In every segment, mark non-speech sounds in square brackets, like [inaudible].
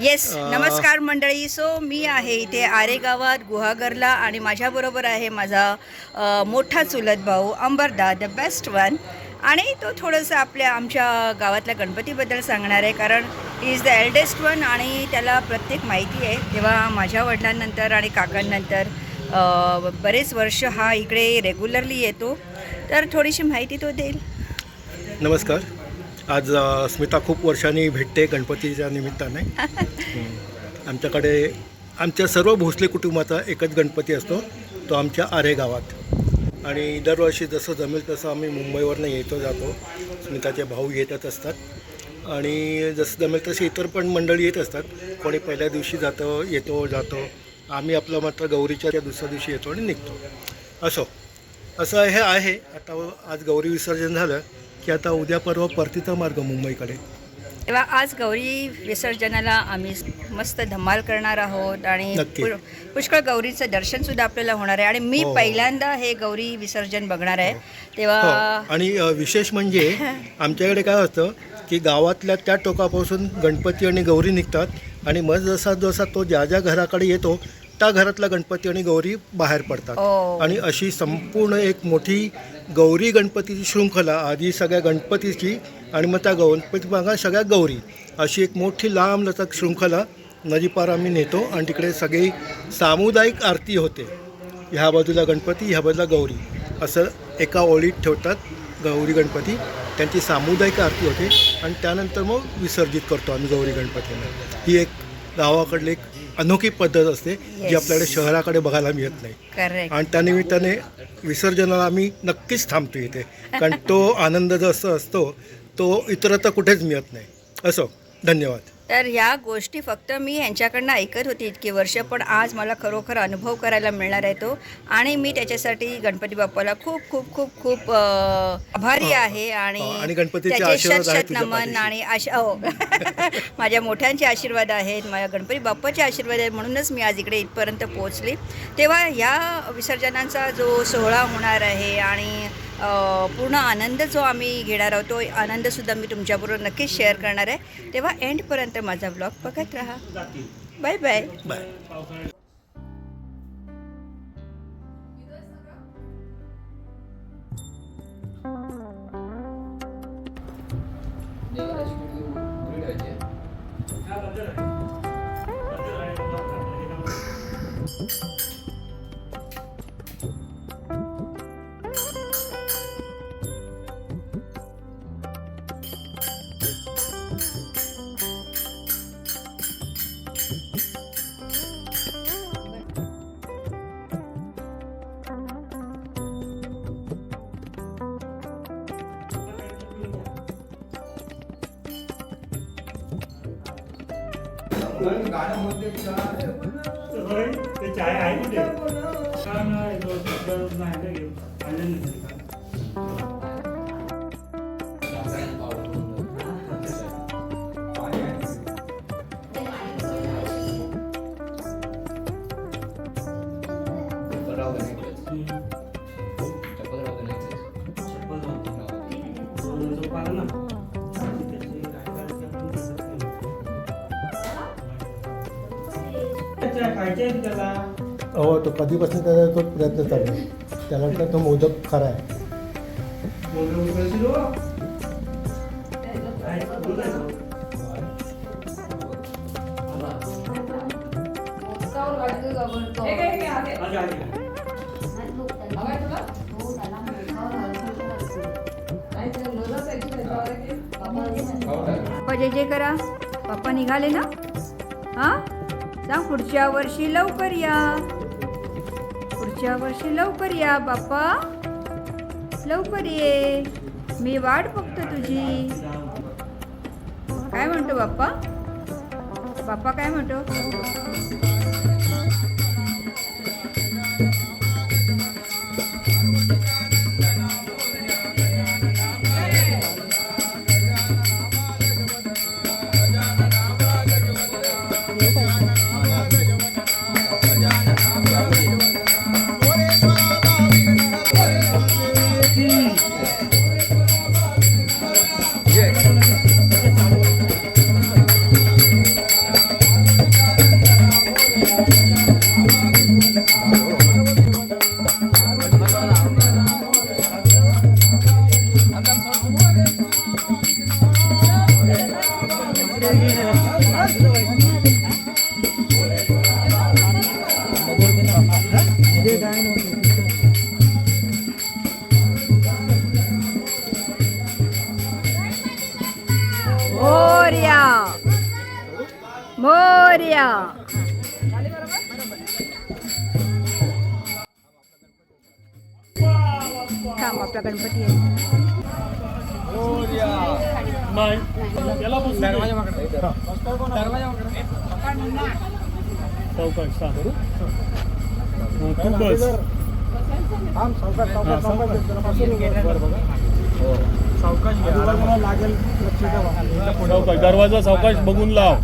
Yes नमस्कार मंडळी. So मी आहे इथे आरे गावात गुहागरला आणि माझ्याबरोबर आहे माझा मोठा चुलत भाऊ अंबरदा द बेस्ट वन आणि तो थोडंसं आपल्या आमच्या गावातल्या गणपतीबद्दल सांगणार आहे कारण इज द एल्डेस्ट वन आणि त्याला प्रत्येक माहिती आहे. तेव्हा माझ्या वडिलांनंतर आणि काकांनंतर बरेच वर्ष हा इकडे रेग्युलरली येतो. तर थोडीशी माहिती तो देईल. नमस्कार. आज स्मिता खूप वर्षांनी भेटते गणपतीच्या निमित्ताने. [laughs] आमच्याकडे आमच्या सर्व भोसले कुटुंबाचा एकच गणपती असतो तो आमच्या आरे गावात. आणि दरवर्षी जसं जमेल तसं आम्ही मुंबईवरनं येतो जातो. स्मिताचे भाऊ येतच असतात. आणि जसं जमेल तसे इतर पण मंडळी येत असतात. कोणी पहिल्या दिवशी जातं येतो जातो. आम्ही आपलं मात्र गौरीच्या त्या दुसऱ्या दिवशी येतो आणि निघतो. असो. असं हे आहे. आता आज गौरी विसर्जन झालं. की आता उद्या परवा परतीचा मार्ग मुंबईकडे. तेव्हा आज गौरी विसर्जनाला आम्ही मस्त धमाल करणार आहोत आणि नक्की. पुष्कळ गौरीचं दर्शन सुद्धा आपल्याला होणार आहे. आणि मी हो. पहिल्यांदा हे गौरी विसर्जन बघणार आहे. हो. तेव्हा आणि अ, विशेष म्हणजे [laughs] आमच्याकडे काय असतं की गावातल्या त्या टोकापासून गणपती आणि गौरी निघतात. आणि मग जसा जसा तो ज्या ज्या घराकडे येतो त्या घरातला गणपती आणि गौरी बाहेर पडतात. आणि अशी संपूर्ण एक मोठी गौरी गणपतीची शृंखला आधी सगळ्या गणपतीची आणि मग त्या गणपती मागा सगळ्या गौरी अशी एक मोठी लांब लचक शृंखला नदीपार आम्ही नेतो आणि तिकडे सगळी सामुदायिक आरती होते. ह्या बाजूला गणपती ह्या बाजूला गौरी असं एका ओळीत ठेवतात गौरी गणपती. त्यांची सामुदायिक आरती होते आणि त्यानंतर मग विसर्जित करतो आम्ही गौरी गणपतीला ही एक गावाकडली एक अनोखी पद्धत असते जी. आपल्याकडे शहराकडे बघायला मिळत नाही. आणि त्यानिमित्ताने विसर्जनाला आम्ही नक्कीच थांबतो इथे. कारण तो आनंद जो असं असतो तो इतरत्र कुठेच मिळत नाही. असो. धन्यवाद. तर ह्या गोष्टी फक्त मी यांच्याकडनं ऐकत होती इतकी वर्ष पण आज मला खरोखर अनुभव करायला मिळणार आहे तो. आणि मी त्याच्यासाठी गणपती बाप्पाला खूप खूप खूप खूप आभारी आहे आणि हो, आणि त्याचे शत आहेत शत तुझ्या नमन. आणि आशा हो. [laughs] माझ्या मोठ्यांचे आशीर्वाद आहेत माझ्या गणपती बाप्पाचे आशीर्वाद आहेत म्हणूनच मी आज इकडे इथपर्यंत पोहोचली. तेव्हा ह्या विसर्जनाचा जो सोहळा होणार आहे आणि पूर्ण आनंद जो आम्ही घेणार आहोत तो आनंदसुद्धा मी तुमच्याबरोबर नक्कीच शेअर करणार आहे. तेव्हा एंडपर्यंत माझा ब्लॉग बघत राहा. बाय बाय बाय आहे. करू. चाय खायची आहे त्याला. हो तो कधीपासून त्याचा तो प्रयत्न चालू आहे. त्याला वाटतं तो मोदक खरा आहे. बोलू उचलशील हो? काय बोलायचं? आधी, आधी. पप्पा जे जे करा पप्पा निघाले ना? हां? सांग पुढच्या वर्षी लवकर या. पुढच्या वर्षी लवकर या बाप्पा. लवकर ये. मी वाट बघतो तुझी. काय म्हणतो बाप्पा? बाप्पा काय म्हणतो? good. मोर्या थांब आपला गणपती आहे. चौकट दरवाजा सावकाश बघून लाव.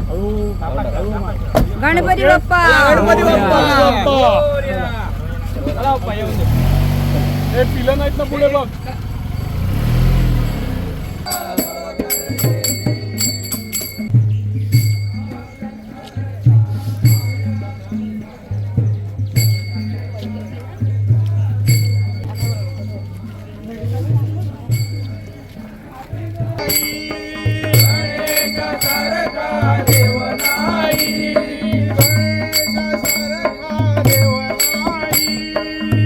गणपती बाप्पा. हे पिलं नाहीत ना पुढे बघ.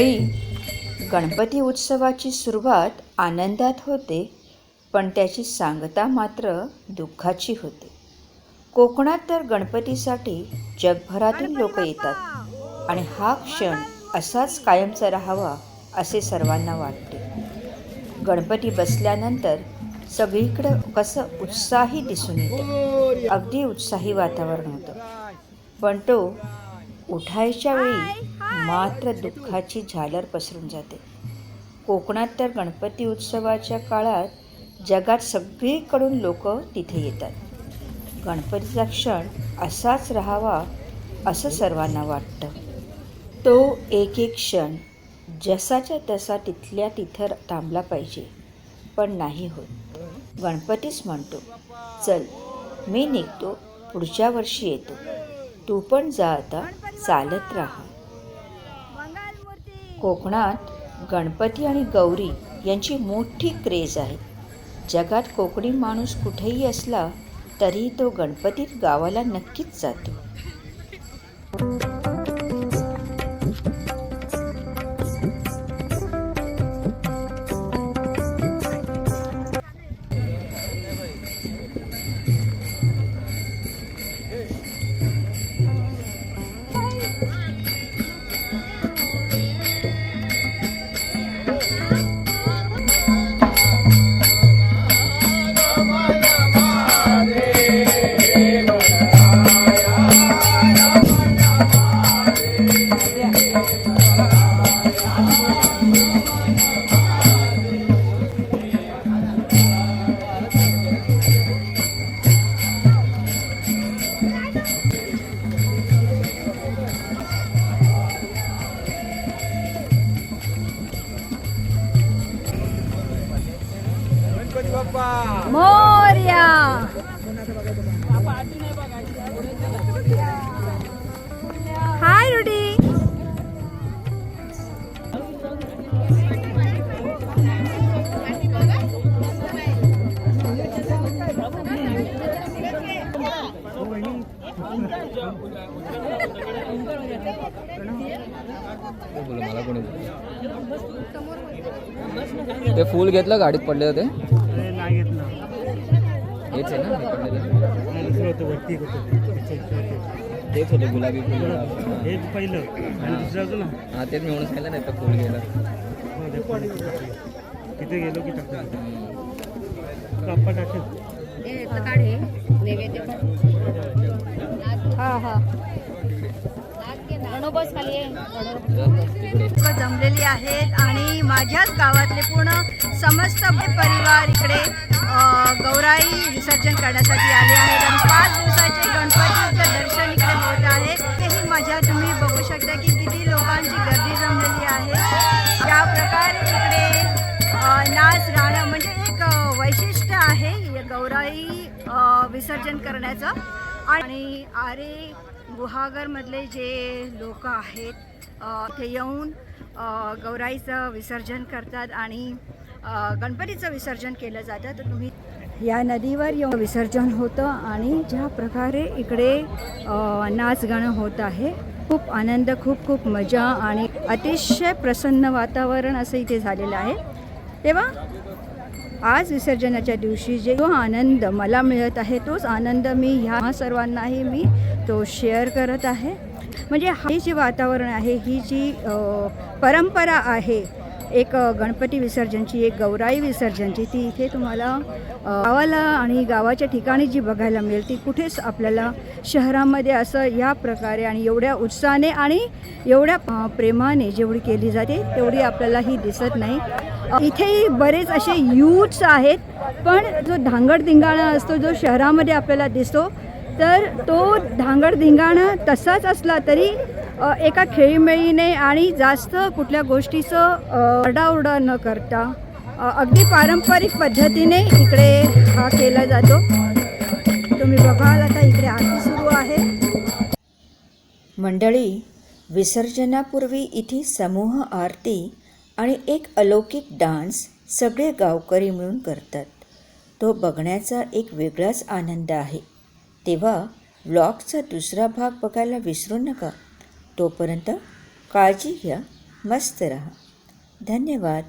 मंडळी गणपती उत्सवाची सुरुवात आनंदात होते पण त्याची सांगता मात्र दुःखाची होते. कोकणात तर गणपतीसाठी जगभरातून लोक येतात आणि हा क्षण असाच कायमचा राहावा असे सर्वांना वाटते. गणपती बसल्यानंतर सगळीकडं कसं उत्साही दिसून येतं. अगदी उत्साही वातावरण होतं. पण तो उठायच्या वेळी मात्र दुःखाची झालर पसरून जाते. कोकणात तर गणपती उत्सवाच्या काळात जगात सगळीकडून लोक तिथे येतात. गणपतीचा क्षण असाच राहावा असं सर्वांना वाटतं. तो एक एक क्षण जसाच्या तसा तिथल्या तिथं थांबला पाहिजे पण नाही होत. गणपतीच म्हणतो चल मी निघतो पुढच्या वर्षी येतो. तू पण जा आता चालत राहा. कोकणात गणपती आणि गौरी यांची मोठी क्रेज आहे. जगात कोकणी माणूस कुठेही असला तरी तो गणपतीत गावाला नक्कीच जातो. हाय रुडी ते फूल घेतलं गाडीत पडले होते. हेच आहे ना? तेच होते गुलाबी फुल. हेच पहिलं. आणि दुसरं अजून? ना हा तेच मी म्हणून सांगितलं नाही तर फुल गेलं? हो. तिथे गेलो की टाकतो. काप्पा टाकेल हा हा. जमलेली आहेत आणि माझ्याच गावातले पूर्ण समस्त परिवार इकडे गौराई विसर्जन करण्यासाठी आले आहेत आणि पाच दिवसाचे गणपतीचं दर्शन इकडे होत आहे. तेही मजा तुम्ही बघू शकता की किती लोकांची गर्दी जमलेली आहे. या प्रकारे इकडे नाच गाणं म्हणजे एक वैशिष्ट्य आहे. गौराई विसर्जन करण्याचं. आणि आरे गुहागरमधले जे लोक आहेत ते येऊन गौराईचं विसर्जन करतात आणि गणपतीचं विसर्जन केलं जातं. तर तुम्ही या नदीवर येऊन विसर्जन होतं आणि ज्या प्रकारे इकडे नाचगाणं होत आहे खूप आनंद खूप खूप मजा आणि अतिशय प्रसन्न वातावरण असं इथे झालेलं आहे. तेव्हा आज विसर्जनाच्या दिवशी जे जो आनंद मला मिळत आहे तोच आनंद मी ह्या सर्वांनाही मी तो शेअर करत आहे. म्हणजे हे जे वातावरण आहे ही जी परंपरा आहे एक गणपती विसर्जनची एक गौराई विसर्जनची ती इथे तुम्हाला गावाला आणि गावाच्या ठिकाणी जी बघायला मिळेल ती कुठेच आपल्याला शहरामध्ये असं या प्रकारे आणि एवढ्या उत्साहाने आणि एवढ्या प्रेमाने जेवढी केली जाते तेवढी आपल्याला ही दिसत नाही. इथेही बरेच असे यूथ्स आहेत पण जो धांगडधिंगाणा असतो जो शहरामध्ये आपल्याला दिसतो तर तो धांगडधिंगाणा तसाच असला तरी एका खेळीमेळीने आणि जास्त कुठल्या गोष्टीचं ओरडाओरडा न करता अगदी पारंपरिक पद्धतीने इकडे हा केला जातो. तुम्ही बघाल आता इकडे आरती सुरू आहे. मंडळी विसर्जनापूर्वी इथे समूह आरती आणि एक अलौकिक डान्स सगळे गावकरी मिळून करतात. तो बघण्याचा एक वेगळाच आनंद आहे. तेव्हा व्लॉगचा दुसरा भाग बघायला विसरू नका. तोपर्यंत काळजी घ्या मस्त रहा. धन्यवाद.